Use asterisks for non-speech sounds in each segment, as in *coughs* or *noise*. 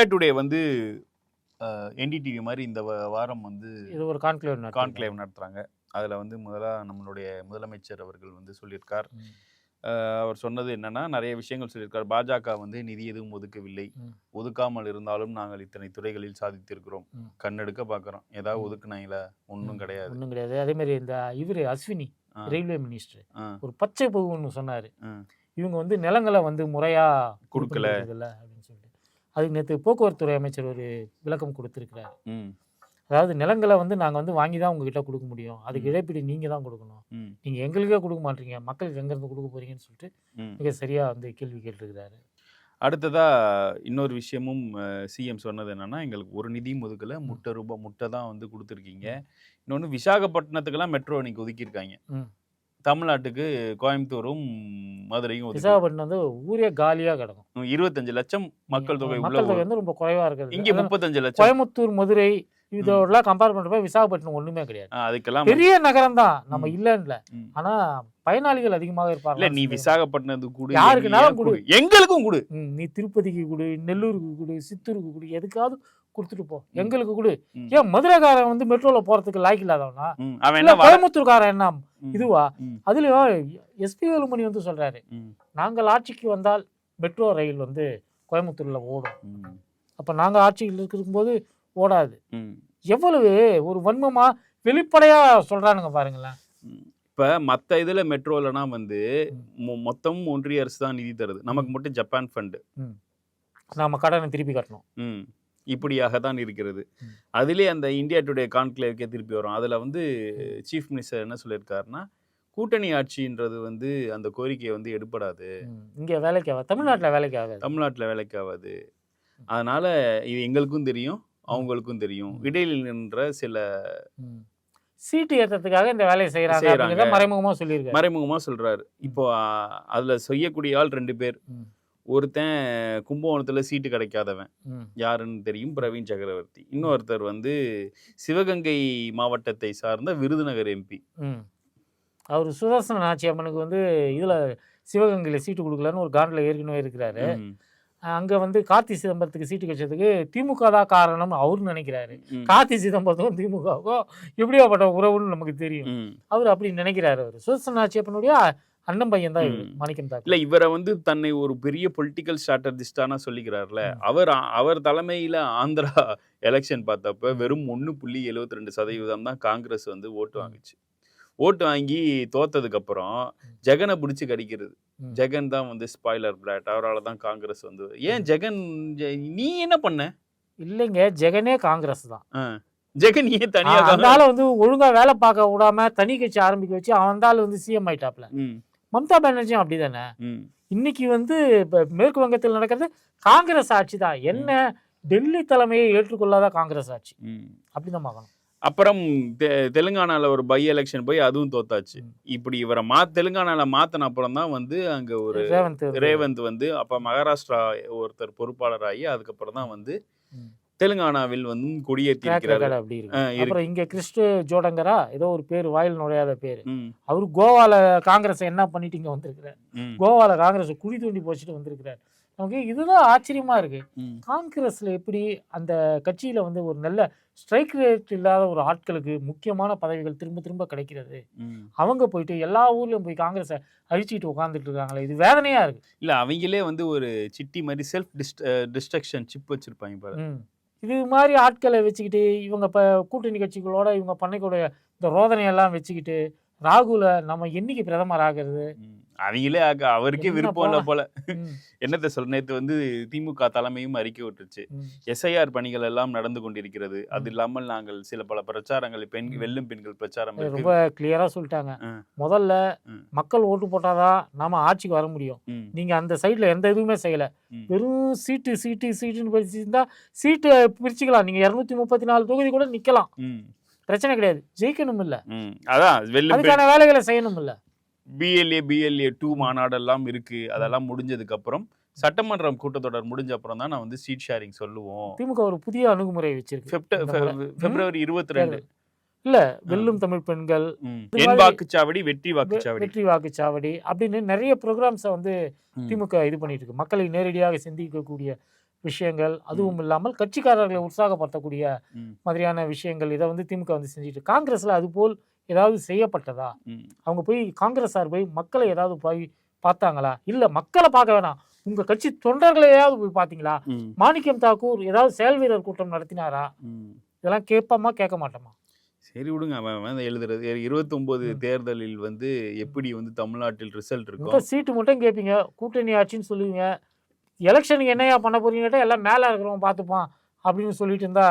India today வந்து NDTV மாதிரி இந்த வாரம் வந்து இது ஒரு கான்க்ளேவ் கான்க்ளேவ் நடத்துறாங்க. அதுல வந்து முதலா நம்மளுடைய முதலமைச்சர் அவர்கள் வந்து சொல்லியிருக்கார். அவர் சொன்னது என்னன்னா நிறைய விஷயங்கள் சொல்லியிருக்கார். பாஜக வந்து நிதி எதுவும் ஒதுக்கவில்லை. ஒதுக்காமல் இருந்தாலும் நாங்கள் இத்தனை துறைகளில் சாதித்திருக்கிறோம். கண்ணெடுக்க பார்க்குறோம் ஏதாவது. ஒதுக்குனாங்களா? ஒன்றும் கிடையாது. ஒன்றும் கிடையாது. அதே மாதிரி இந்த இவர் அஸ்வினி ரயில்வே மினிஸ்டர் ஒரு பச்சை ஒன்று சொன்னார். இவங்க வந்து நிலங்களை வந்து முறையாக கொடுக்கல. அதுக்கு நேற்று போக்குவரத்துறை அமைச்சர் ஒரு விளக்கம் கொடுத்துருக்கிறார். அதாவது நிலங்களை வந்து நாங்கள் வந்து வாங்கி தான் உங்ககிட்ட கொடுக்க முடியும். அதுக்கு. இழப்பீடு நீங்கள் தான் கொடுக்கணும். நீங்கள் எங்களுக்கே கொடுக்க மாட்டீங்க. மக்களுக்கு எங்கேருந்து கொடுக்க போறீங்கன்னு சொல்லிட்டு. மிக சரியாக வந்து கேள்வி கேட்டிருக்கிறாரு. அடுத்ததா இன்னொரு விஷயமும் சிஎம் சொன்னது என்னன்னா எங்களுக்கு ஒரு நிதியும் ஒதுக்கல முட்டை ரூபாய் முட்டை தான் வந்து கொடுத்துருக்கீங்க. இன்னொன்று விசாகப்பட்டினத்துக்கெல்லாம் மெட்ரோ இன்னைக்கு ஒதுக்கியிருக்காங்க. தமிழ்நாட்டுக்கு கோயம்புத்தூரும் மதுரையும் ஒதுக்கி விசாகப்பட்டினம் வந்து ஊரே காலியாக கிடக்கும். இருபத்தஞ்சு லட்சம் மக்கள் தொகை உள்ள மக்கள் தொகை ஊர். வந்து ரொம்ப குறைவாக இருக்கிறது. இங்க முப்பத்தஞ்சு லட்சம். கோயம்புத்தூர் மதுரை இதோடலாம் கம்பேர் பண்ணுறப்ப விசாகப்பட்டினம் ஒன்றுமே கிடையாது. ஆ, அதுக்கெல்லாம் பெரிய நகரம் தான். நம்ம ம். இல்லைன்னு ம். ஆனா பயனாளிகள் அதிகமாக இல்ல இருப்பாங்க நீ விசாகப்பட்டினத்துக்கு கொடு யாருக்குனாலும் எங்கேயாவது கொடு. எங்களுக்கும் கொடு. நீ திருப்பதிக்கு கொடு நெல்லூருக்கு கொடு சித்தூருக்கு கொடு எதுக்காவது கொடுத்துட்டு போ. எங்களுக்கு கொடு. ஏன் மதுரைக்காரன் வந்து மெட்ரோல போறதுக்கு லாய்க்கு இல்லாதவனா? கோயம்புத்தூர்காரன் என்ன? இதுவா? அதுலயும் எஸ்பி வேலுமணி வந்து சொல்றாரு. நாங்கள் ஆட்சிக்கு வந்தால் மெட்ரோ ரயில் வந்து கோயம்புத்தூர்ல ஓடும். அப்ப நாங்க ஆட்சியில் இருக்கும்போது ஓடாது. எவ்வளவு ஒரு வன்மமா வெளிப்படையா சொல்றானுங்க பாருங்களேன். இப்ப மத்த இதுல மெட்ரோலனா வந்து ம். மொ- மொத்தம் ஒன்றிய அரசு தான் நிதி தருது. நமக்கு மட்டும் ஜப்பான் ஃபண்டு நாம கடனை திருப்பி கட்டணும். இப்படியாக தான் இருக்கிறது. அதிலே அந்த இந்தியா டுடே கான்க்ளேவ்க்கே திருப்பி வரும். அதுல வந்து சீஃப் மினிஸ்டர் என்ன சொல்லியிருக்காருன்னா கூட்டணி ஆட்சின்றது வந்து அந்த கோரிக்கையை வந்து எடுப்படாது. இங்க வேலைக்கு ஆகாது தமிழ்நாட்டுல வேலைக்கு ஆகாது. தமிழ்நாட்டுல வேலைக்கு ஆகாது. அதனால இது எங்களுக்கும் தெரியும் அவங்களுக்கும் தெரியும். இடையில் நின்ற சில. சீட்டு ஏற்றத்துக்காக இந்த வேலையை செய்யறாங்க செய்றாங்க. அப்படிங்கிறத மறைமுகமா சொல்லியிருக்காரு. மறைமுகமா சொல்றாரு. இப்போ அதுல செய்யக்கூடிய ஆள் ரெண்டு பேர். ஒருத்தன் கும்பகோணத்துல சீட்டு கிடைக்காதவன். யாருன்னு தெரியும்? பிரவீன் சக்கரவர்த்தி. இன்னொருத்தர் வந்து சிவகங்கை மாவட்டத்தை சார்ந்த விருதுநகர் எம்பி. அவர் சுதர்சன நாச்சி அம்மனுக்கு வந்து இதுல சிவகங்கையில சீட்டு கொடுக்கலன்னு ஒரு காண்டில் ஏற்கனவே இருக்கிறாரு. அங்க வந்து கார்த்தி சிதம்பரத்துக்கு சீட்டு கிடைச்சதுக்கு திமுக தான் காரணம் அவரு நினைக்கிறாரு. கார்த்தி சிதம்பரத்துக்கும் திமுகவுக்கும் எப்படியாப்பட்ட உறவுன்னு நமக்கு தெரியும். அவர் அப்படி நினைக்கிறாரு அவர். சுதர்சன நாச்சி அம்மனுடைய அண்ணன் பையன் தான். மாணிக்கம் இல்ல தாக்கல் இவரை வந்து தன்னை ஒரு பெரிய பொலிட்டிக்கல் ஸ்ட்ராட்டஜிஸ்டானா சொல்லிக்கிறார்ல. அவர் அவர் தலைமையில ஆந்திரா எலெக்ஷன் பார்த்தப்ப வெறும் ஒன்று புள்ளி எழுபத்தி ரெண்டு சதவீதம் தான் காங்கிரஸ் வந்து ஓட்டு. வாங்குச்சு ஓட்டு வாங்கி தோத்ததுக்கு அப்புறம் ஜெகனை பிடிச்சி கடிக்கிறது. ஜெகன் தான் வந்து ஸ்பாய்லர் பிளாட் அவரால் தான் காங்கிரஸ் வந்து ஏன் ஜெகன் நீ என்ன பண்ண இல்லைங்க ஜெகனே காங்கிரஸ் தான். ஜெகன் ஏன் தனியா ஆ, அந்த ஆளை வந்து ஒழுங்கா வேலை பார்க்க விடாம தனி கட்சி ஆரம்பிக்க வச்சு அவன் வந்து சிஎம் ஆயிட்டாப்ல மம்தா பானர்ஜியும் அப்படிதானே? ம், இன்னைக்கு வந்து இப்ப மேற்கு வங்கத்தில் நடக்கிறது காங்கிரஸ் ஆட்சி தான். என்ன டெல்லி தலைமையை ஏற்றுக்கொள்ளாத காங்கிரஸ் ஆட்சி. ம். அப்படிதான் பார்க்கணும். அப்புறம் தெ- தெலுங்கானால ஒரு பை எலெக்ஷன் போய் அதுவும் தோத்தாச்சு. இப்படி இவரை மா தெலுங்கானால மாத்தின அப்புறம் தான் வந்து அங்க ஒரு ரேவந்த் வந்து- ரேவந்த் வந்து அப்ப மகாராஷ்டிரா ஒருத்தர் பொறுப்பாளராகி அதுக்கப்புறம் தான் வந்து. தெலுங்கானாவில் வந்து கொடியேற்றி track இருக்கிறாரு record அப்படி இருக்கு. அப்புறம் இங்க கிறிஸ்டு ஜோடங்கரா ஏதோ ஒரு பேர் வாயில் நுழையாத பேர். அவரு கோவால காங்கிரஸ் என்ன பண்ணிட்டு இங்க வந்திருக்கிறார்? கோவால காங்கிரஸ் குழி தோண்டி போச்சுட்டு வந்திருக்கிறார். நமக்கு இதுதான் ஆச்சரியமா இருக்கு. காங்கிரஸ்ல எப்படி அந்த கட்சியில வந்து ஒரு நல்ல ஸ்ட்ரைக் ரேட் இல்லாத ஒரு ஆட்களுக்கு முக்கியமான பதவிகள் திரும்ப திரும்ப கிடைக்கிறது. அவங்க போயிட்டு எல்லா ஊர்லயும் போய் காங்கிரஸை அழிச்சிட்டு உட்காந்துட்டு இருக்காங்களே இது வேதனையா இருக்கு. இல்ல அவங்களே வந்து ஒரு சிட்டி மாதிரி செல்ஃப் டிஸ்ட்ரக்ஷன் சிப் வச்சிருப்பாங்க பாரு. இது மாதிரி ஆட்களை வச்சுக்கிட்டு இவங்க இப்போ கூட்டணி கட்சிகளோட இவங்க பண்ணக்கூடிய இந்த ரோதனையெல்லாம் வச்சுக்கிட்டு ராகுல நம்ம என்னைக்கு பிரதமர் ஆகிறது? அவங்களே அவருக்கே விருப்பம் இல்லை போல. என்னத்தை சொல்ல நேத்து வந்து திமுக தலைமையும் அறிக்கை விட்டுருச்சு. எஸ்ஐஆர் பணிகள் எல்லாம் நடந்து கொண்டிருக்கிறது. அது. இல்லாமல் நாங்கள் சில பல பிரச்சாரங்கள் பெண். வெல்லும் பெண்கள் பிரச்சாரம் ரொம்ப கிளியரா சொல்லிட்டாங்க. முதல்ல. மக்கள் ஓட்டு போட்டாதான் நாம ஆட்சிக்கு வர முடியும். நீங்க அந்த சைடுல எந்த இதுவுமே செய்யல. வெறும் சீட்டு சீட்டு சீட்டுன்னு பிரிச்சிருந்தா சீட்டு பிரிச்சுக்கலாம். நீங்க இருநூத்தி முப்பத்தி நாலு தொகுதி கூட நிக்கலாம். பிரச்சனை கிடையாது. ஜெயிக்கணும் இல்ல. அதான் அதுக்கான வேலைகளை செய்யணும் இல்ல பிஎல்ஏ பிஎல்ஏ டூ மாநாடெல்லாம் இருக்கு. அதெல்லாம் முடிஞ்சதுக்கு அப்புறம் சட்டமன்றம் கூட்டத்தொடர் முடிஞ்ச அப்புறம் தான் நான் வந்து சீட் ஷேரிங் சொல்லுவோம். திமுக ஒரு புதிய அணுகுமுறை வச்சிருக்கு. பிப்ரவரி இருபத்தி ரெண்டு இல்ல வெல்லும் தமிழ் பெண்கள் என் வாக்குச்சாவடி வெற்றி வாக்குச்சாவடி. வெற்றி வாக்குச்சாவடி அப்படின்னு நிறைய ப்ரோக்ராம்ஸை வந்து. திமுக இது பண்ணிட்டு இருக்கு. மக்களை நேரடியாக சிந்திக்கக்கூடிய விஷயங்கள் அதுவும் இல்லாமல் கட்சிக்காரர்களை உற்சாகப்படுத்தக்கூடிய. மாதிரியான விஷயங்கள் இதை வந்து திமுக வந்து செஞ்சுட்டு காங்கிரஸ்ல அது போல் ஏதாவது செய்யப்பட்டதா. அவங்க போய் காங்கிரஸ் சார் போய் மக்களை ஏதாவது போய் பார்த்தாங்களா இல்ல மக்களை பார்க்க வேணாம் உங்க கட்சி தொண்டர்களையாவது போய் பார்த்தீங்களா. மாணிக்கம் தாக்கூர் ஏதாவது செயல் வீரர் கூட்டம் நடத்தினாரா. இதெல்லாம் கேட்போமா கேட்க மாட்டோமா சரி விடுங்க அவன் எழுதுறது இருபத்தொன்பது ம். தேர்தலில் வந்து எப்படி வந்து தமிழ்நாட்டில் ரிசல்ட் இருக்கும் சீட்டு மட்டும் கேட்பீங்க கூட்டணி ஆட்சின்னு சொல்லுவீங்க எலெக்ஷனுக்கு என்னையா பண்ண போறீங்கட்டா எல்லாம் மேலே இருக்கிறவன் பார்த்துப்பான் அப்படின்னு சொல்லிட்டு இருந்தா.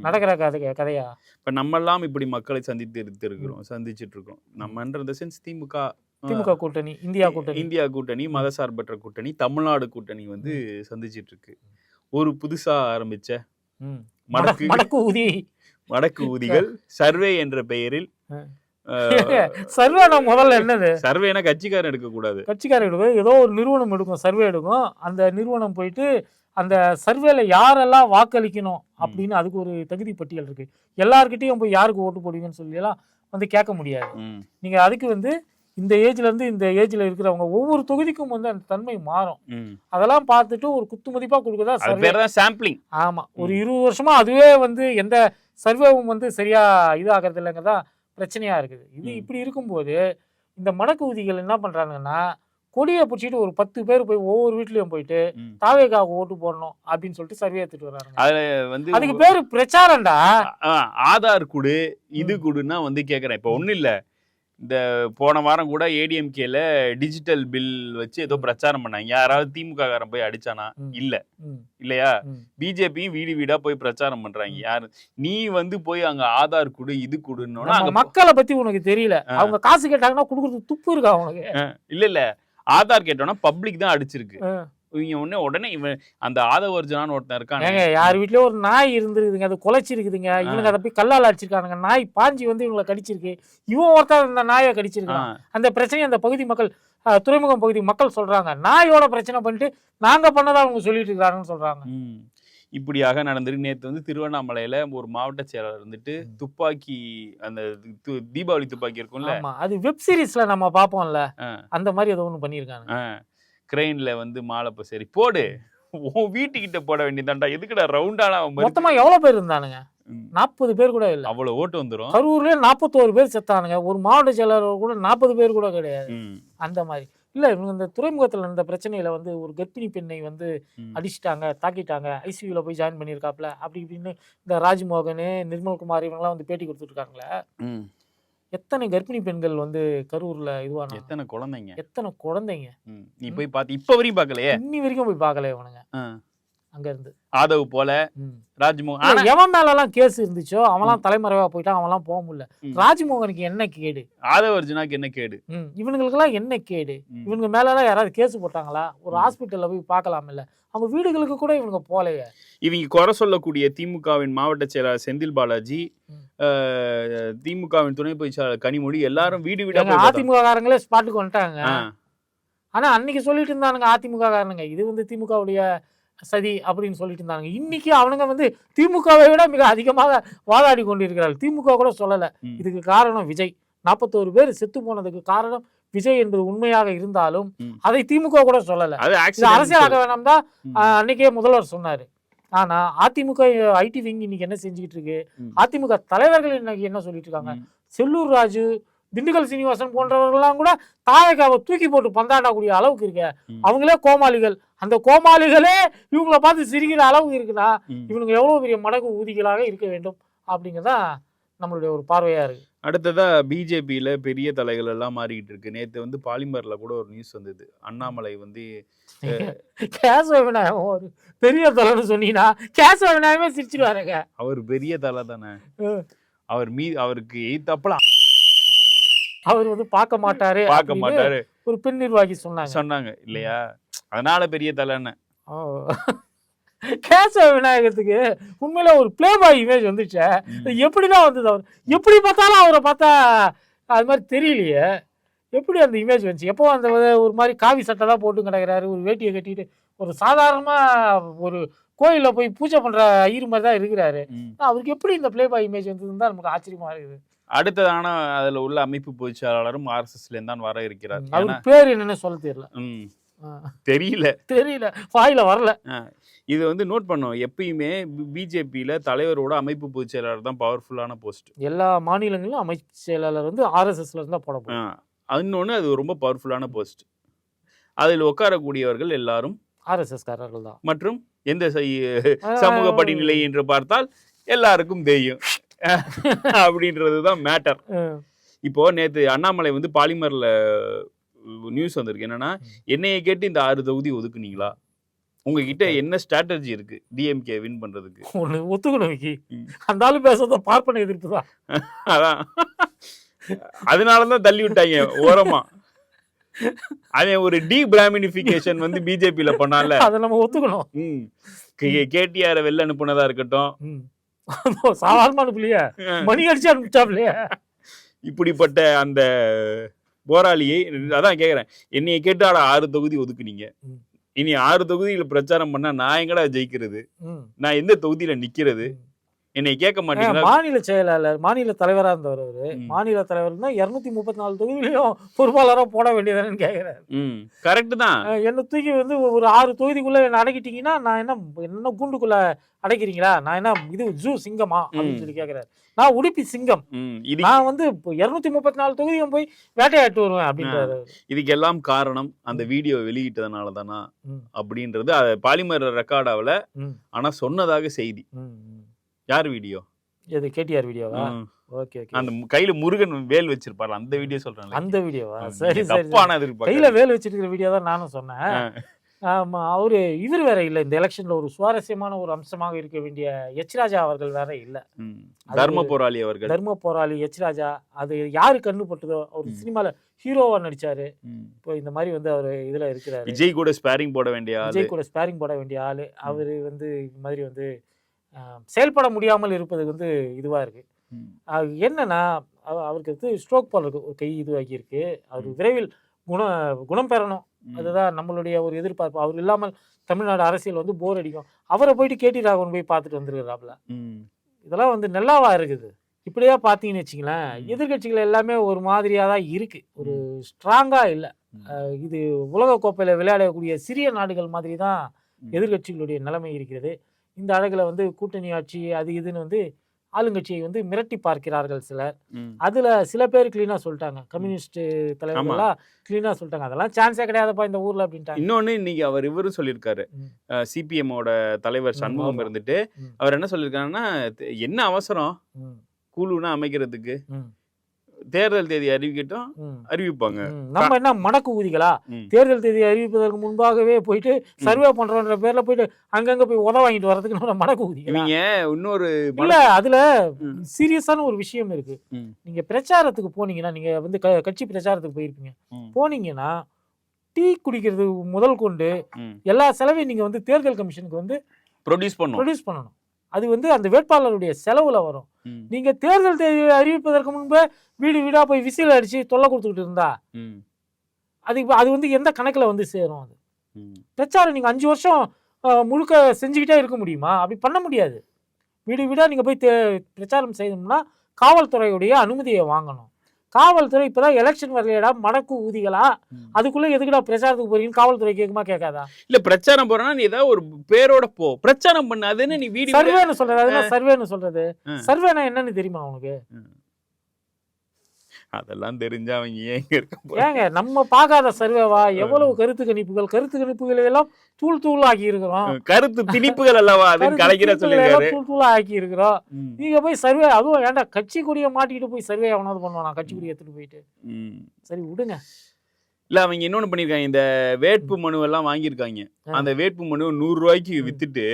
நடக்கிற கதை கதையா? இப்ப நம்மெல்லாம் இப்படி மக்களை சந்தித்து இருக்கிறோம் சந்திச்சிட்டு இருக்கோம் நம்மன்ற சென்ஸ் திமுக திமுக கூட்டணி இந்தியா கூட்டணி. இந்தியா கூட்டணி மதசார்பற்ற கூட்டணி தமிழ்நாடு கூட்டணி வந்து சந்திச்சிட்டு இருக்கு ஒரு புதுசா ஆரம்பிச்ச. மடக்கு மடக்கு மடக்கு ஊதி. வடக்கு ஊதிகள் சர்வே என்ற பெயரில் ஆ. *laughs* சர்வே நான் முதல்ல என்னது? சர்வேனா கட்சிக்காரன் எடுக்க கூடாது கட்சிக்காரர் எடுக்கும் ஏதோ ஒரு நிறுவனம் எடுக்கும் சர்வே எடுக்கும். அந்த நிறுவனம் போயிட்டு அந்த சர்வேல யாரெல்லாம் வாக்களிக்கணும் அப்படின்னு அதுக்கு ஒரு தகுதி பட்டியல் இருக்கு. எல்லார்கிட்டயும் போய் யாருக்கு ஓட்டு போடுவீங்கன்னு சொல்லி எல்லாம் வந்து கேட்க முடியாது. நீங்க அதுக்கு வந்து இந்த ஏஜ்ல இருந்து இந்த ஏஜ்ல இருக்கிறவங்க ஒவ்வொரு தொகுதிக்கும் வந்து அந்த தன்மை மாறும். அதெல்லாம் பார்த்துட்டு ஒரு குத்து மதிப்பா தான் சாம்பிளிங் ஆமா. ஒரு இருபது வருஷமா அதுவே வந்து எந்த சர்வேவும் வந்து சரியா இதாகிறது இல்லைங்கிறதா பிரச்சனையா இருக்குது. இது. இப்படி இருக்கும்போது இந்த மடக்கு ஊதிகள் என்ன பண்றாங்கன்னா கொடியை பிடிச்சிட்டு ஒரு பத்து பேர் போய் ஒவ்வொரு வீட்லயும் போயிட்டு தாவேக்காவுக்கு ஓட்டு போடணும் அப்படின்னு சொல்லிட்டு சர்வே எடுத்துட்டு வர்றாங்க அதுல வந்து அதுக்கு பேரு பிரச்சாரம்டா. ஆதார் குடு இது குடுன்னா வந்து கேக்குறேன். இப்ப ஒண்ணும் இல்ல. இந்த போன வாரம் கூட ஏடிஎம்கேல டிஜிட்டல் பில் வச்சு ஏதோ பிரச்சாரம் பண்ணாங்க. யாராவது திமுக காரன் போய் அடிச்சானா. இல்ல. இல்லையா. பிஜேபியும் வீடு வீடா போய் பிரச்சாரம் பண்றாங்க. யாரு? நீ வந்து போய் அங்க ஆதார் குடு இது குடுன்னா அங்க மக்களை பத்தி உனக்கு தெரியல. அவங்க காசு கேட்டாங்கன்னா கொடுக்குறது துப்பு இருக்கா உனக்கு? இல்ல இல்ல. ஆதார் கேட்டோம்னா பப்ளிக் தான் அடிச்சிருக்கு. இவங்க உடனே உடனே இவன் அந்த ஆதவர்ஜனான்னு ஒருத்தன் இருக்கான். ஏங்க யார் வீட்லயும் ஒரு நாய் இருந்திருக்குதுங்க. அது குலைச்சிருக்குதுங்க. இவனுங்க அதை போய் கல்லால் அடிச்சிருக்கானுங்க. நாய் பாஞ்சி வந்து இவங்களை கடிச்சிருக்கு. இவன் ஒருத்தன் இந்த நாயை கடிச்சிருக்கான். அந்த பிரச்சனையை அந்த பகுதி மக்கள் துறைமுகம் பகுதி மக்கள் சொல்றாங்க. நாயோட பிரச்சனை பண்ணிட்டு நாங்க பண்ணதா அவங்க சொல்லிட்டு இருக்காங்கன்னு சொல்றாங்க. இப்படியாக நடந்திருக்கு. நேத்து வந்து திருவண்ணாமலையில ஒரு மாவட்ட செயலாளர் வந்துட்டு துப்பாக்கி அந்த தீபாவளி துப்பாக்கி இருக்கும்ல. அது வெப் சீரிஸ்ல நம்ம பார்ப்போம்ல. அந்த மாதிரி ஏதோ ஒண்ணு பண்ணியிருக்காங்க. கிரெயின்ல வந்து மாலை சரி போடு. உன் வீட்டுக்கிட்ட போட வேண்டியதான்டா எதுக்குடா ரவுண்டானா மொத்தமா எவ்வளவு பேர் இருந்தானுங்க? நாற்பது பேர் கூட இல்ல. அவ்வளவு ஓட்டு வந்துரும். கரூர்லயே நாற்பத்தோரு பேர் செத்தானுங்க. ஒரு மாவட்ட செயலாளர் கூட நாற்பது பேர் கூட கிடையாது. அந்த மாதிரி. இல்ல இவங்க இந்த துறைமுகத்துல இருந்த பிரச்சனையில வந்து ஒரு கர்ப்பிணி பெண்ணை வந்து. அடிச்சிட்டாங்க தாக்கிட்டாங்க. ஐசியூல போய் ஜாயின் பண்ணியிருக்காப்ல. அப்படி இப்படின்னு இந்த ராஜ்மோகன் நிர்மல்குமார் இவங்கெல்லாம் வந்து பேட்டி கொடுத்துருக்காங்களே ம். எத்தனை கர்ப்பிணி பெண்கள் வந்து கரூர்ல இதுவான? எத்தனை குழந்தைங்க? எத்தனை குழந்தைங்க. நீ போய் பார்த்து இப்ப வரையும் பார்க்கலையே? இன்னி வரைக்கும் போய் பார்க்கல இவனுங்க. அங்க இருந்து ஆதவ் போல. ராஜ்மோகன். எவன் மேல எல்லாம் கேஸ் இருந்துச்சோ அவன்லாம் தலைமறைவா போயிட்டான் அவன்லாம் போக முடியல. ராஜ்மோகனுக்கு என்ன கேடு? ஆதவ் அர்ஜுனாக்கு என்ன கேடு? ம், இவனுங்களுக்கெல்லாம் என்ன கேடு. இவனுங்க மேலலாம் யாராவது கேஸ் போட்டாங்களா? ஒரு. ஹாஸ்பிட்டல்ல போய் பார்க்கலாம் இல்ல அவங்க வீடுகளுக்கு கூட இவனுங்க போலையே இவங்க குறை சொல்லக்கூடிய திமுகவின் மாவட்ட செயலாளர் செந்தில் பாலாஜி திமுகவின் துணை பொதுச் செயலாளர் கனிமொழி எல்லாரும் வீடு வீடா எங்க போய் பார்த்தாங்க. அதிமுக காரங்களே ஸ்பாட்டுக்கு வந்துட்டாங்க. ஆனா அன்னைக்கு சொல்லிட்டு இருந்தானுங்க அதிமுக காரனுங்க. இது வந்து திமுகவுடைய சதி அப்படின்னு சொல்லிட்டு இருந்தாங்க இன்னைக்கு அவனுங்க வந்து திமுகவை விட மிக அதிகமாக வாதாடி கொண்டிருக்கிறார்கள் திமுக கூட சொல்லல. இதுக்கு காரணம் விஜய் நாற்பத்தோரு பேர் செத்து போனதுக்கு காரணம் விஜய் என்பது உண்மையாக இருந்தாலும். அதை திமுக கூட சொல்லல அரசியலாக்க வேணாம் தான். அன்னைக்கே முதல்வர் சொன்னாரு ஆனா அதிமுக ஐடி விங் இன்னைக்கு என்ன செஞ்சுக்கிட்டு இருக்கு. அதிமுக தலைவர்கள் இன்னைக்கு என்ன சொல்லிட்டு இருக்காங்க. செல்லூர் ராஜு திண்டுக்கல் சீனிவாசன் போன்றவர்கள்லாம் கூட தாயக்காவை தூக்கி போட்டு பந்தாடக்கூடிய அளவுக்கு இருக்க. அவங்களே கோமாளிகள். அந்த கோமாளிகளே இவங்கள பார்த்து சிரிக்கிற அளவுக்கு இருக்குன்னா ம். இவனுங்க எவ்வளவு பெரிய மடகு ஊதிகளாக இருக்க வேண்டும்? அப்படிங்கிறதா நம்மளுடைய ஒரு பார்வையா இருக்கு. அடுத்ததா பிஜேபியில பெரிய தலைகள் எல்லாம் மாறிக்கிட்டு இருக்கு. நேத்து வந்து பாலிமர்ல கூட ஒரு நியூஸ் வந்தது. அண்ணாமலை வந்து கேசவ விநாயகம் ஒரு பெரிய தலைன்னு சொன்னீங்கன்னா கேசவ விநாயகமே சிரிச்சிருவாருங்க. அவர் பெரிய தலை தானே. அவர் மீ அவருக்கு எய்த்தப்பல அவர் வந்து பார்க்க மாட்டாரு பார்க்க மாட்டாரு. ஒரு பெண் நிர்வாகி சொன்னாங்க. சொன்னாங்க இல்லையா? அதனால பெரிய தலைன்னு. ஓ. கேசவ விநாயகத்துக்கு உண்மையில ஒரு பிளே பாய் இமேஜ் வந்துச்சே. எப்படிதான் வந்தது அவர்? எப்படி பார்த்தாலும் அவரை பார்த்தா அது மாதிரி தெரியலையே. எப்படி அந்த இமேஜ் வந்துச்சு? எப்போ அந்த ஒரு மாதிரி காவி சட்டை தான் போட்டு கிடக்குறாரு ஒரு வேட்டியை கட்டிட்டு ஒரு சாதாரணமா ஒரு கோயில்ல போய் பூஜை பண்ற ஐயர் மாதிரி தான் இருக்கிறாரு. அவருக்கு எப்படி இந்த பிளே பாய் இமேஜ் வந்ததுன்னு தான் நமக்கு ஆச்சரியமா இருக்குது. அடுத்ததான அதுல உள்ள அமைப்பு பொதுச் செயலாளரும் ஆர்எஸ்எஸ்ல தான் வர இருக்கிறார். அவருக்கு பேர் என்னன்னு சொல்ல தெரியல. ம். தெரியல. தெரியல. வாயில வரல. இது வந்து நோட் பண்ணோம். எப்பயுமே பிஜேபியில தலைவரோட அமைப்பு பொதுச் செயலாளர் தான் பவர்ஃபுல்லான போஸ்ட் எல்லா மாநிலங்களிலும் அமைச்சர் செயலாளர் வந்து ஆர்எஸ்எஸ்ல இருந்தா போட இன்னொன்று அது ரொம்ப பவர்ஃபுல்லான போஸ்ட் அதில் உட்காரக்கூடியவர்கள் எல்லாரும் ஆர்எஸ்எஸ் காரர்கள் தான். மற்றும் எந்த சமூக படிநிலை என்று பார்த்தால் எல்லாருக்கும் தெரியும். அப்படின்றது தான் மேட்டர் இப்போ நேத்து அண்ணாமலை வந்து பாலிமர்ல நியூஸ் வந்திருக்கு. என்னன்னா என்னைய கேட்டு இந்த ஆறு தொகுதி ஒதுக்குனீங்களா? உங்ககிட்ட என்ன ஸ்ட்ராட்டஜி இருக்கு? டிஎம்கே வின் பண்றதுக்கு. ஒத்துக்கணும் விக்கி. அந்த ஆளு பேசுறத பார்ப்பன எதிர்ப்பு தான். *laughs* அதான். அதனாலதான் தள்ளி விட்டாங்க ஓரமா. அவன் ஒரு டி பிராமினிபிகேஷன் வந்து பிஜேபியில பண்ணால *laughs* அதை நம்ம ஒத்துக்கணும். கேடிஆர் வெளில அனுப்புனதா இருக்கட்டும். ம். சாதாரண அனுப்பலையே மணி அடிச்சு அனுப்பிச்சாப்லையே. இப்படிப்பட்ட அந்த போராளியை அதான் கேக்குறேன். என்னைய கேட்டாட ஆறு தொகுதி ஒதுக்குனீங்க. இனி ஆறு தொகுதியில பிரச்சாரம் பண்ணா நான் எங்கடா ஜெயிக்கிறது. நான் எந்த தொகுதியில நிக்கிறது? என்னை கேட்க ஏன் மாட்டீங்களா மாநில செயலாளர் மாநில தலைவரா இருந்தவர் அவரு. மாநில தலைவர்னா இருநூத்தி முப்பத்தி நாலு தொகுதியிலையும் பொறுப்பாளரா போட வேண்டியதுன்னு கேக்குறேன் ம். கரெக்ட் தான். என்ன தூக்கி வந்து ஒரு ஆறு தொகுதிக்குள்ள என்ன அடக்கிட்டீங்கன்னா நான் என்ன என்ன கூண்டுக்குள்ள அடைக்கிறீங்களா? நான் என்ன இது ஜூ சிங்கமா? அப்படின்னு. சொல்லி கேக்குறாரு நான் உடுப்பி சிங்கம். நான் வந்து இருநூத்தி முப்பத்தி நாலு தொகுதியும் போய் வேட்டையாட்டு வருவேன் அப்படின்றாரு. இதுக்கெல்லாம் காரணம் அந்த வீடியோ வெளியிட்டதுனால தானா. அப்படின்றது அது பாலிமர் ரெக்கார்ட் ம். ஆனா சொன்னதாக செய்தி. யார் வீடியோ? எது கேடிஆர் வீடியோவா? Okay okay. அந்த கையில முருகன் வேல் வச்சிருப்பாரு அந்த வீடியோ சொல்றேன் அந்த வீடியோவா? சரி சரி தப்பான. எதிர்பார்க்க கையில வேல் வச்சிருக்கிற வீடியோ தான் நானும் சொன்னேன். ஆமா அவரு இவர் வேற இல்ல இந்த எலெக்ஷன்ல ஒரு சுவாரஸ்யமான ஒரு அம்சமாக இருக்க வேண்டிய எச் ராஜா அவர்கள் வேற இல்ல. அது தர்ம போராளி அவர்கள். தர்ம போராளி எச் ராஜா அது யாரு கண்ணு பட்டுதோ அவர். சினிமால ஹீரோவா நடிச்சாரு. இப்போ இந்த மாதிரி வந்து அவர் இதுல இருக்கிறாரு. விஜய் கூட ஸ்பேரிங் போட வேண்டிய ஆளு. விஜய் கூட ஸ்பேரிங் போட வேண்டிய ஆளு. அவரு வந்து இந்த மாதிரி வந்து செயல்பட முடியாமல் இருப்பது வந்து இதுவா இருக்கு ம். அது என்னன்னா அவ- அவருக்கு வந்து ஸ்ட்ரோக் போல் இருக்கு ஒரு கை இதுவாகி இருக்கு அவர். விரைவில் குண குணம் பெறணும். அதுதான் நம்மளுடைய ஒரு எதிர்பார்ப்பு அவர் இல்லாமல் தமிழ்நாடு அரசியல் வந்து போர் அடிக்கும் அவரை போயிட்டு கேடி ராகவன் போய் பார்த்துட்டு வந்துருக்கிறாப்ல. இதெல்லாம் வந்து நல்லாவா இருக்குது இப்படியே பார்த்தீங்கன்னு வச்சுங்களேன் ம். எதிர்க்கட்சிகள் எல்லாமே ஒரு மாதிரியாக தான் இருக்கு ஒரு ஸ்ட்ராங்காக இல்லை. இது உலகக்கோப்பையில் விளையாடக்கூடிய சிறிய நாடுகள் மாதிரி தான் ம். எதிர்க்கட்சிகளுடைய நிலைமை இருக்கிறது இந்த அழகில் வந்து கூட்டணி ஆட்சி அது இதுன்னு வந்து ஆளுங்கட்சியை வந்து மிரட்டி பார்க்கிறார்கள் சிலர். அதுல சில பேர் கிளீனா சொல்லிட்டாங்க. கம்யூனிஸ்ட் தலைவர்கள்லாம் கிளீனா சொல்லிட்டாங்க. அதெல்லாம் சான்ஸே கிடையாதுப்பா இந்த ஊர்ல அப்படின்ட்டாங்க. இன்னொன்னு இன்னைக்கு அவர் இவரும் சொல்லியிருக்காரு. ம். சிபிஎம் ஓட தலைவர் சண்முகம். இருந்துட்டு. அவர் என்ன சொல்லியிருக்காருன்னா "தெ- என்ன அவசரம்? குழுனா அமைக்கிறதுக்கு. தேர்தல் தேதி அறிவிக்கட்டும் அறிவிப்பாங்க. நம்ம என்ன மடக்கு ஊதிகளா. தேர்தல் தேதி அறிவிப்பதற்கு முன்பாகவே போயிட்டு சர்வே பண்றோன்ற பேர்ல போயிட்டு அங்கங்க போய் உத வாங்கிட்டு வர்றதுக்கு நம்ம மடக்கு ஊதிகளா இவங்க இன்னொரு இல்ல அதுல. சீரியஸான ஒரு விஷயம் இருக்கு. நீங்க பிரச்சாரத்துக்கு போனீங்கன்னா நீங்க வந்து கட்சி பிரச்சாரத்துக்கு போயிருப்பீங்க. போனீங்கன்னா டீ குடிக்கிறது முதல் கொண்டு. எல்லா செலவையும் நீங்க வந்து தேர்தல் கமிஷனுக்கு வந்து ப்ரொடியூஸ் பண்ணும் ப்ரொடியூஸ் பண்ணணும் அது வந்து அந்த வேட்பாளருடைய செலவுல வரும். நீங்க தேர்தல் தேதி அறிவிப்பதற்கு முன்பே வீடு வீடா போய் விசில் அடிச்சு தொல்லை கொடுத்துக்கிட்டு இருந்தா. அது அது வந்து எந்த கணக்குல வந்து சேரும் அது. பிரச்சாரம் நீங்க அஞ்சு வருஷம் முழுக்க செஞ்சுக்கிட்டே இருக்க முடியுமா அப்படி பண்ண முடியாது வீடு வீடா நீங்க போய் பிரச்சாரம் செய்யணும்னா காவல்துறையுடைய அனுமதியை வாங்கணும் காவல்துறை இப்பதான் எலெக்ஷன் வரலையடா மடக்கு ஊதிகளா. அதுக்குள்ள எதுக்குடா பிரச்சாரத்துக்கு போறீங்கன்னு காவல்துறை கேட்குமா கேட்காதா இல்ல பிரச்சாரம் போறேன்னா நீ ஏதாவது ஒரு பேரோட போ. பிரச்சாரம் பண்ணு அது என்ன நீ வீடு வீடு- சர்வேன்னு சொல்றது அது என்ன சர்வேன்னு சொல்றது. சர்வேனா என்னன்னு தெரியுமா உனக்கு? அதெல்லாம் தெரிஞ்சா அவங்க ஏன் இங்க இருக்க? ஏங்க நம்ம பார்க்காத சர்வேவா எவ்வளவு கருத்து கணிப்புகள் கருத்து கணிப்புகளை எல்லாம் தூள் தூள் ஆக்கி இருக்கிறோம் கருத்து திணிப்புகள் அல்லவா? அதுன்னு கலைக்கிற சொல்லியிருக்காரு. தூள் தூளா ஆக்கி இருக்கிறோம். நீங்க போய் சர்வே அதுவும் ஏன்டா கட்சி கொடியை மாட்டிக்கிட்டு போய் சர்வே எவனாவது பண்ணுவானா? கட்சி கொடியை எடுத்துட்டு போயிட்டு. சரி விடுங்க. இல்ல அவங்க இன்னொன்னு பண்ணிருக்காங்க இந்த வேட்பு மனு எல்லாம் வாங்கியிருக்காங்க. அந்த வேட்பு மனு நூறு ரூபாய்க்கு ம். வித்துட்டு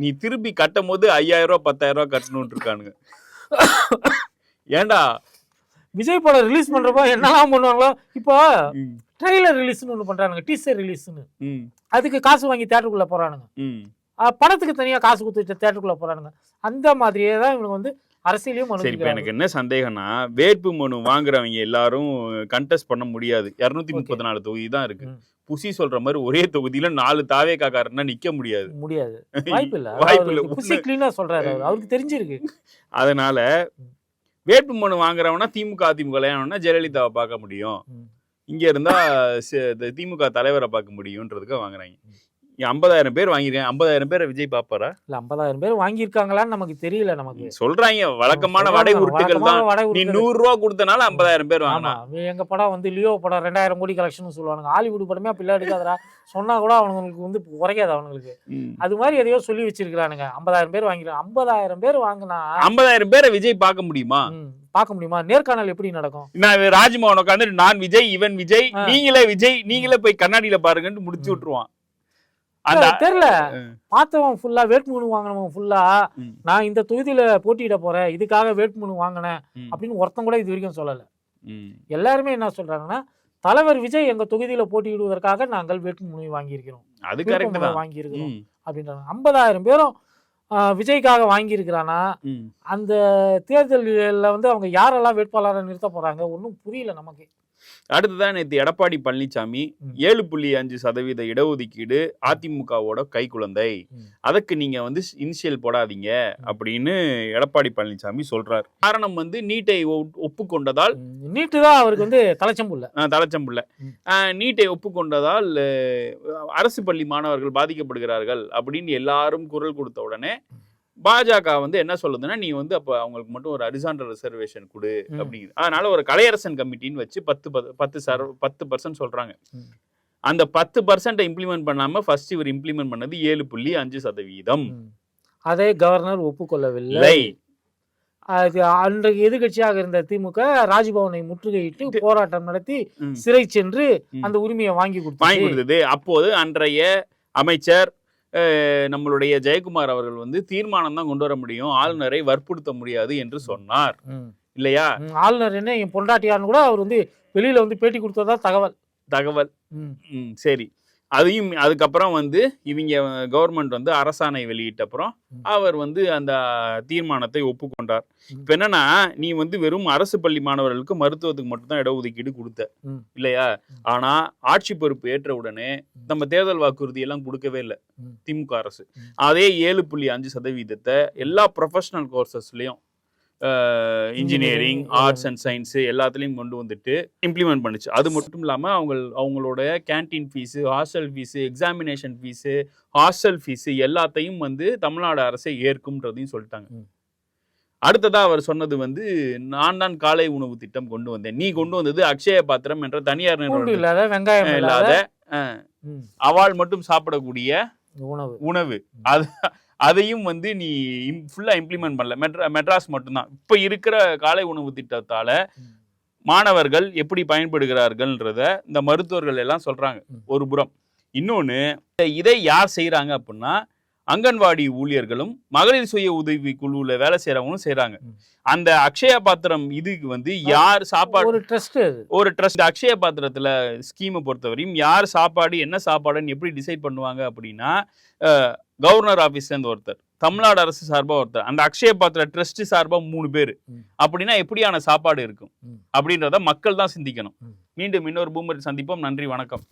நீ திருப்பி கட்டும் போது ஐயாயிரம் ரூபாய் பத்தாயிரம் ரூபாய் கட்டணும்னு இருக்கானுங்க. *coughs* ஏன்டா? விஜய் படம் ரிலீஸ் பண்றப்ப என்னெல்லாம் பண்ணுவாங்களோ இப்போ ட்ரெய்லர் ரிலீஸ்னு ஒன்று பண்றானுங்க டீசர் ரிலீஸ்னு அதுக்கு காசு வாங்கி தேட்டருக்குள்ள போறானுங்க. படத்துக்கு தனியா காசு கொடுத்துட்டு தேட்டருக்குள்ள போறானுங்க. அந்த மாதிரியே தான் இவனுங்க வந்து அரசியலையும் சரி இப்ப எனக்கு என்ன சந்தேகம்னா வேட்பு மனு வாங்குறவங்க எல்லாரும் கண்டெஸ்ட் பண்ண முடியாது. இருநூத்தி முப்பத்தி நாலு தொகுதி தான் இருக்கு. புசி சொல்ற மாதிரி ஒரே தொகுதியில நாலு தாவே காக்காரன்னா நிக்க முடியாது. முடியாது. *laughs* வாய்ப்பு இல்ல வாய்ப்பு இல்ல. புசி கிளீனா சொல்றாரு அவரு. அவருக்கு தெரிஞ்சிருக்கு. அதனால வேட்பு மனு வாங்குறவனா திமுக அதிமுக கல்யாணம்னா ஜெயலலிதாவை பார்க்க முடியும். இங்க இருந்தா திமுக தலைவரை பார்க்க முடியும்ன்றதுக்கு வாங்குறாங்க. ஐம்பதாயிரம் பேர் வாங்கியிருக்காங்க ஐம்பதாயிரம் பேரை விஜய் பாப்பாரா? இல்ல ஐம்பதாயிரம் பேர் வாங்கியிருக்காங்களான்னு நமக்கு தெரியல நமக்கு. சொல்றாங்க வழக்கமான வடை உருட்டுகள் தான். நீ. நூறு ரூபா கொடுத்தனால ஐம்பதாயிரம் பேர் வாங்கினா. எங்க படம் வந்து லியோ படம் ரெண்டாயிரம் கோடி கலெக்ஷன் சொல்லுவானுங்க. ஹாலிவுட் படமே பிள்ளை எடுக்காதடா. சொன்னா கூட அவனுங்களுக்கு வந்து குறைக்காது அவனுங்களுக்கு. அது மாதிரி எதையோ சொல்லி வச்சிருக்கானுங்க ஐம்பதாயிரம் பேர் வாங்கிருக்காங்க ஐம்பதாயிரம் பேர் வாங்கினா ஐம்பதாயிரம் பேரை விஜய் பார்க்க முடியுமா? பார்க்க முடியுமா? நேர்காணல் எப்படி நடக்கும்? நான் ராஜ்மோகன் உட்காந்து நான் விஜய் இவன் விஜய். நீங்களே விஜய் நீங்களே போய் கண்ணாடியில பாருங்கன்னு முடிச்சு. விட்டுருவான். அந்த தெரியல. பார்த்தவன் ஃபுல்லா வேட்புமனு வாங்கினவன் ஃபுல்லா. நான் இந்த தொகுதியில போட்டியிட போறேன் இதுக்காக வேட்புமனு வாங்கினேன். அப்படின்னு ஒருத்தன் கூட இது வரைக்கும் சொல்லல. எல்லாருமே என்ன சொல்றாங்கன்னா தலைவர் விஜய் எங்க தொகுதியில போட்டியிடுவதற்காக நாங்கள் வேட்புமனு வாங்கியிருக்கிறோம் அது கரெக்ட் வாங்கியிருக்கிறோம். அப்படின்றாங்க ஐம்பதாயிரம் பேரும் விஜய்க்காக வாங்கியிருக்கிறானா. அந்த தேர்தலில் வந்து அவங்க யாரெல்லாம் வேட்பாளரை நிறுத்த போறாங்க ஒன்றும் புரியல நமக்கு அடுத்ததான் நேத்து எடப்பாடி பழனிசாமி. ஏழு புள்ளி அஞ்சு சதவீத இடஒதுக்கீடு அதிமுகவோட கை குழந்தை. அதுக்கு நீங்க வந்து இனிஷியல் போடாதீங்க அப்படின்னு எடப்பாடி பழனிசாமி சொல்றார். காரணம் வந்து நீட்டை ஒ- ஒப்புக்கொண்டதால் நீட்டு தான் அவருக்கு வந்து தலைச்சம்புள்ள. ஆஹ் நீட்டை ஒப்புக்கொண்டதால் அரசு பள்ளி மாணவர்கள் பாதிக்கப்படுகிறார்கள் அப்படின்னு எல்லாரும் குரல் கொடுத்த உடனே பாஜக வந்து என்ன சொல்லுதுன்னா நீ வந்து அப்ப அவங்களுக்கு மட்டும் ஒரு அரிசாண்டல் ரிசர்வேஷன் கொடு. அப்படிங்குது அதனால ஒரு கலையரசன் கமிட்டின்னு வச்சு பத்து பத்து- சர பத்து பர்சன்ட் சொல்றாங்க. அந்த பத்து பர்சன்ட்டை இம்ப்ளிமெண்ட் பண்ணாம ஃபர்ஸ்ட் இவர் இம்ப்ளிமெண்ட் பண்ணது ஏழு புள்ளி அஞ்சு சதவீதம். அதை கவர்னர் ஒப்புக்கொள்ளவில்லை அது அன்றைக்கு எதிர்க்கட்சியாக இருந்த திமுக ராஜ்பவனை முற்றுகையிட்டு போராட்டம் நடத்தி. சிறை சென்று. அந்த உரிமையை வாங்கி வாங்கி கொடுத்தாங்க கொடுத்தது அப்போது அன்றைய அமைச்சர் நம்மளுடைய ஜெயக்குமார் அவர்கள் வந்து தீர்மானம் தான் கொண்டு வர முடியும். ஆளுநரை வற்புறுத்த முடியாது என்று சொன்னார். இல்லையா? ஆளுநர் என்ன? என் பொண்டாட்டியார்னு கூட அவர் வந்து வெளியில வந்து பேட்டி கொடுத்ததா தகவல். தகவல். சரி. அதையும் அதுக்கப்புறம் வந்து இவங்க கவர்மெண்ட் வந்து அரசாணை வெளியிட்ட அப்புறம். அவர் வந்து அந்த தீர்மானத்தை ஒப்புக்கொண்டார். இப்ப என்னன்னா நீ வந்து வெறும் அரசு பள்ளி மாணவர்களுக்கு மருத்துவத்துக்கு மட்டும்தான் இடஒதுக்கீடு கொடுத்த. இல்லையா. ஆனா ஆட்சி பொறுப்பு ஏற்ற உடனே நம்ம தேர்தல் வாக்குறுதி எல்லாம் கொடுக்கவே இல்லை. திமுக அரசு. அதே ஏழு புள்ளி அஞ்சு சதவீதத்தை எல்லா ப்ரொஃபஷனல் கோர்சஸ்லயும் இன்ஜினியரிங் ஆர்ட்ஸ் அண்ட் சயின்ஸ் எல்லாத்துலேயும் கொண்டு வந்துட்டு இம்ப்ளிமெண்ட் பண்ணுச்சு. அது மட்டும் இல்லாமல் அவங்க அவங்களோட canteen fees hostel fees examination fees hostel fees எல்லாத்தையும் வந்து தமிழ்நாடு அரசே ஏற்கும்ன்றதையும் சொல்லிட்டாங்க. ம். அடுத்ததா அவர் சொன்னது வந்து நான் தான் காலை உணவு திட்டம் கொண்டு வந்தேன். நீ கொண்டு வந்தது அக்ஷய பாத்திரம் என்ற தனியார் நிறுவனம். இல்லாத வெங்காயம் இல்லாத. அவாள் மட்டும் சாப்பிடக்கூடிய உணவு. உணவு. அது அதையும் வந்து நீ ஃபுல்லா இம்ப்ளிமெண்ட் பண்ணல மெட்ரா மெட்ராஸ் மட்டும்தான் இப்ப இருக்கிற காலை உணவு திட்டத்தால. மாணவர்கள் எப்படி பயன்படுகிறார்கள்ன்றத இந்த மருத்துவர்கள் எல்லாம் சொல்றாங்க ம். ஒரு புறம் இன்னொன்னு இதை யார் செய்றாங்க அப்படின்னா அங்கன்வாடி ஊழியர்களும் மகளிர் சுய உதவி குழுவுல வேலை செய்யறவங்களும் செய்றாங்க ம். அந்த அக்ஷய பாத்திரம் இதுக்கு வந்து யார் சாப்பாடு ஒரு ட்ரஸ்ட் ஒரு ட்ரஸ்ட் அக்ஷய பாத்திரத்துல ஸ்கீமை பொறுத்தவரையும் யார் சாப்பாடு என்ன சாப்பாடுன்னு எப்படி டிசைட் பண்ணுவாங்க அப்படின்னா கவர்னர் ஆபீஸ்ல இருந்து ஒருத்தர் தமிழ்நாடு அரசு சார்பா ஒருத்தர் அந்த அக்ஷய பாத்திர ட்ரஸ்ட் சார்பா மூணு பேர். அப்படின்னா எப்படியான சாப்பாடு இருக்கும். அப்படின்றத மக்கள் தான் சிந்திக்கணும். மீண்டும் இன்னொரு பூமர் சந்திப்போம் நன்றி வணக்கம்